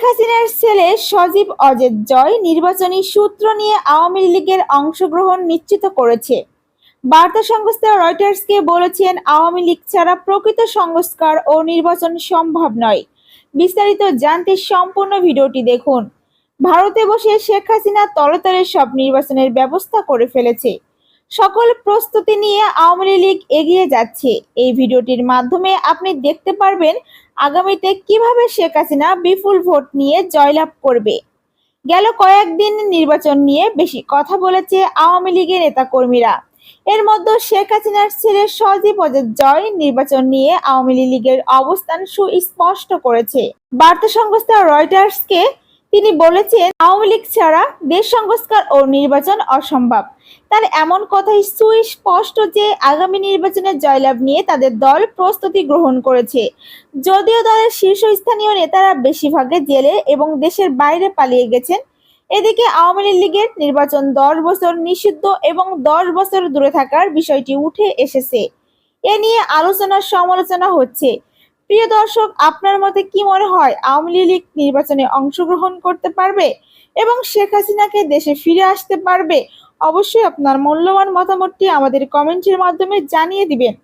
হাসিনার ছেলে সজীব অজেদ জয় নির্বাচনী সূত্র নিয়ে আওয়ামী লীগের অংশগ্রহণ নিশ্চিত করেছে। বার্তা সংস্থা রয়টার্সকে বলেছেন, আওয়ামী লীগ ছাড়া প্রকৃত সংস্কার ও নির্বাচন সম্ভব নয়। বিস্তারিত জানতে সম্পূর্ণ ভিডিওটি দেখুন। ভারতে বসে শেখ হাসিনা তলে তলে সব নির্বাচনের ব্যবস্থা করে ফেলেছে। সকল প্রস্তুতি নিয়ে আওয়ামী লীগ এগিয়ে যাচ্ছে। এই ভিডিওটির মাধ্যমে আপনি দেখতে পারবেন আগামীতে কীভাবে শেখ হাসিনা বিপুল ভোট নিয়ে জয়লাভ করবে। গেল কয়েকদিন নির্বাচন নিয়ে বেশি কথা বলেছে আওয়ামী লীগের নেতাকর্মীরা। এর মধ্যে শেখ হাসিনার ছেলে সজীব জয় নির্বাচন নিয়ে আওয়ামী লীগের অবস্থান সুস্পষ্ট করেছে। বার্তা সংস্থা রয়টার্সকে তিনি বলেছেন, আওয়ামী লীগ ছাড়া দেশ সংস্কার ও নির্বাচন অসম্ভব। তার এমন কথাই সুস্পষ্ট যে, আগামী নির্বাচনে জয়লাভ নিয়ে তাদের দল প্রস্তুতি গ্রহণ করেছে। যদিও দলের শীর্ষস্থানীয় নেতারা বেশিরভাগে জেলে এবং দেশের বাইরে পালিয়ে গেছেন, এদিকে আওয়ামী লীগের নির্বাচন দশ বছর নিষিদ্ধ এবং দশ বছর দূরে থাকার বিষয়টি উঠে এসেছে। এ নিয়ে আলোচনা সমালোচনা হচ্ছে। প্রিয় দর্শক, আপনার মতে কি মনে হয় আওয়ামী লীগ নির্বাচনে অংশগ্রহণ করতে পারবে এবং শেখ হাসিনাকে দেশে ফিরে আসতে পারবে? অবশ্যই আপনার মূল্যবান মতামতটি আমাদের কমেন্টের মাধ্যমে জানিয়ে দিবেন।